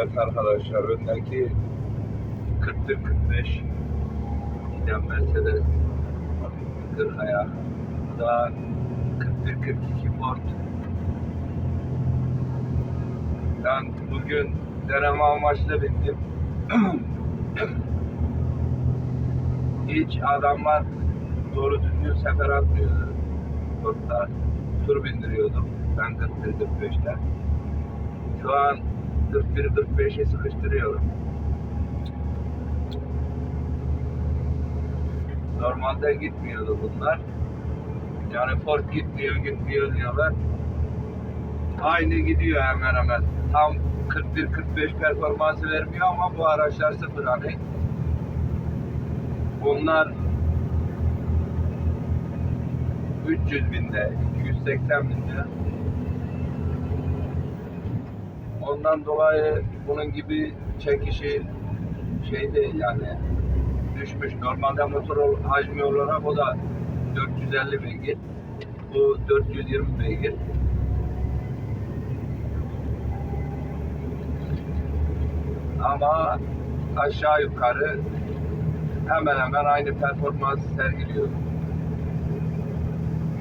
Evet arkadaşlar öndeki 41 45 giden Mercedes 40 ayak. Bu da 41 42 Ford. Ben bugün deneme amaçlı bindim. Hiç adamlar doğru düzgün sefer atmıyordu. Ford'da tur bindiriyordum. Ben 41 45'te. Şu an 41-45'e sıkıştırıyorum. Normalde gitmiyordu bunlar. Yani Ford gitmiyor, gitmiyor diyorlar. Aynı gidiyor hemen hemen. Tam 41-45 performansı vermiyor ama bu araçlar sıfır hani. Bunlar 300 binde, 280 binde. Ondan dolayı bunun gibi çekişi şey değil yani düşmüş. Normalde motor hacmi olarak o da 450 beygir. Bu 420 beygir. Ama aşağı yukarı hemen hemen aynı performans sergiliyor.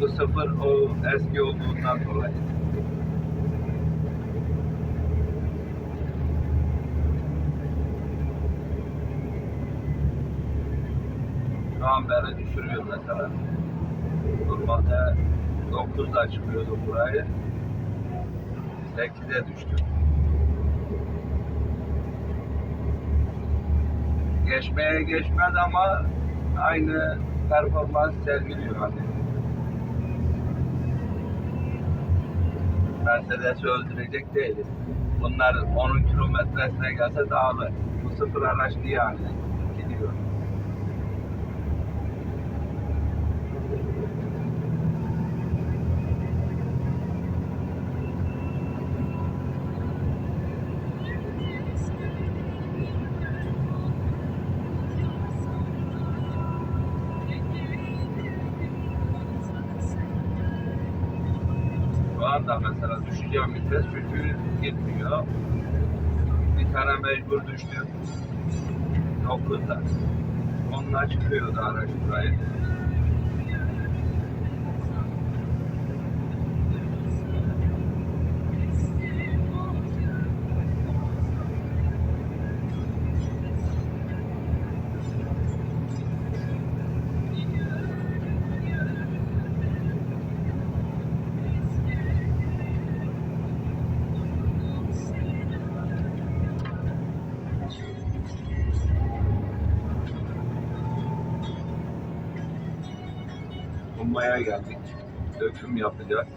Bu sıfır o eski olduğundan dolayı. Şu an beni düşürüyor mesela. Normalde 9'da çıkıyordum burayı. 8'e düştüm. Geçmeye geçmez ama aynı performans sergiliyor hani. Mercedes'i öldürecek değiliz. Bunlar onun kilometresine gelse dağılır. Bu sıfır araç diye yani gidiyor. Şu anda mesela düşeceğim vites çünkü gitmiyor. Bir tane mecbur düştüm. 9'da. Onunla çıkıyordu araç burayı. Kumbaya geldik. Döküm yapacağız.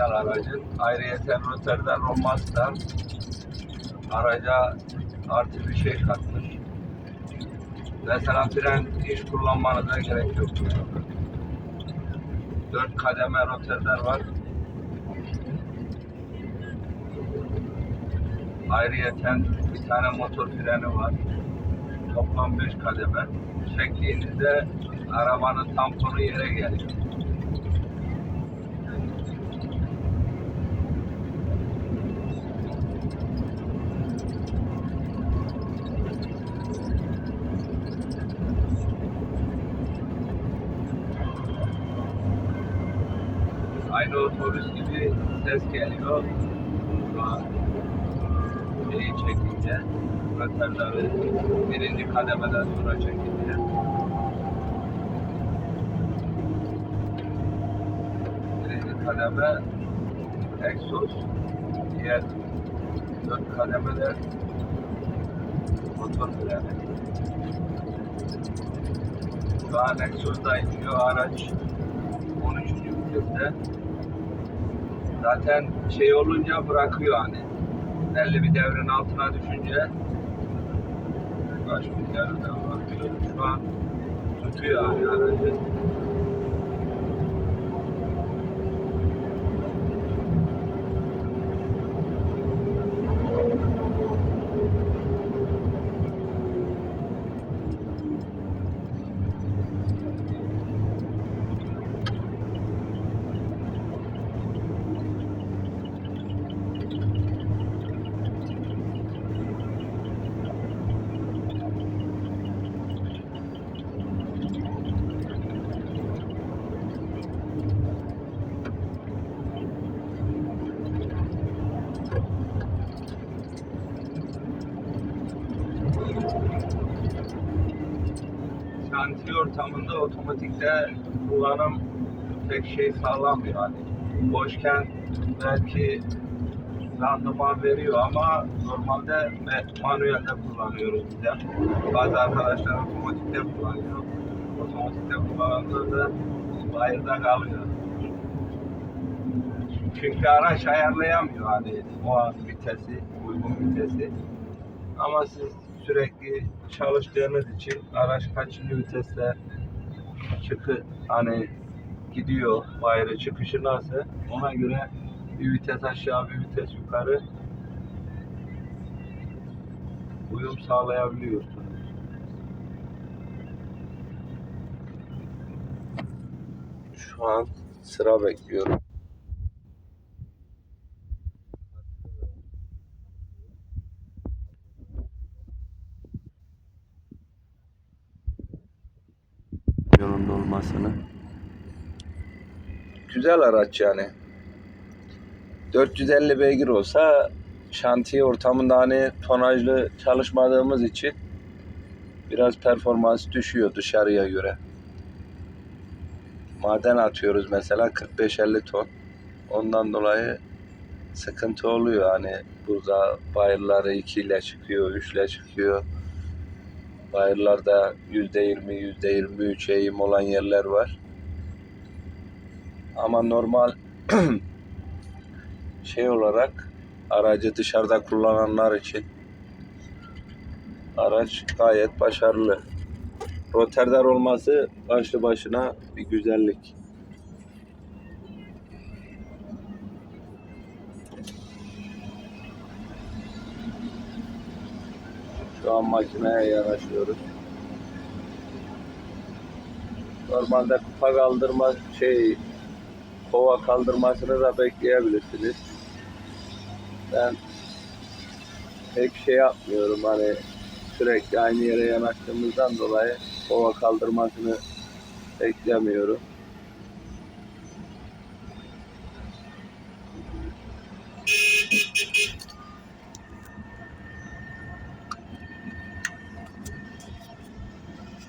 Güzel aracın. Ayrıyeten Rotterdam olmazsa araca artı bir şey katmış. Mesela fren hiç kullanmanıza gerek yok. Dört kademe Rotterdam var. Ayrıyeten bir tane motor freni var. Toplam 5 kademe. Çektiğinizde arabanın tamponu yere geliyor. Aynı otobüs gibi ses geliyor. Şu an şeyi çekince rötarları birinci kademeden sonra çekince birinci kademe egzoz diğer dört kademede motor freni şu an egzozda iniyor araç 13. viteste zaten şey olunca bırakıyor hani. Belli bir devrin altına düşünce. Kaç bir devrden bakıyor. Şu an tutuyor hani aracı ortamında otomatikte kullanım pek şey sağlamıyor hani. Boşken belki randıman veriyor ama normalde manuelde kullanıyoruz biz de. Bazı arkadaşlar otomatikte kullanıyor. Otomatikte kullananlar da bayırda kalıyor. Çünkü araç ayarlayamıyor hani o an vitesi, uygun vitesi. Ama siz sürekli çalıştığınız için araç kaçıncı viteste çıkı hani gidiyor bayrağı çıkışı nasıl ona göre bir vites aşağı bir vites yukarı uyum sağlayabiliyorsunuz. Şu an sıra bekliyorum. Güzel araç yani. 450 beygir olsa şantiye ortamında hani tonajlı çalışmadığımız için biraz performans düşüyor dışarıya göre. Maden atıyoruz mesela 45-50 ton. Ondan dolayı sıkıntı oluyor hani burada bayırları 2 ile çıkıyor, 3 ile çıkıyor. Bayırlarda %20, %23 eğim olan yerler var. Ama normal şey olarak aracı dışarıda kullananlar için araç gayet başarılı. Rotterdam olması başlı başına bir güzellik. Şu an makineye yanaşıyoruz. Normalde kupa kaldırma şey kova kaldırmasını da bekleyebilirsiniz. Ben pek şey yapmıyorum hani sürekli aynı yere yanaştığımızdan dolayı kova kaldırmasını beklemiyorum.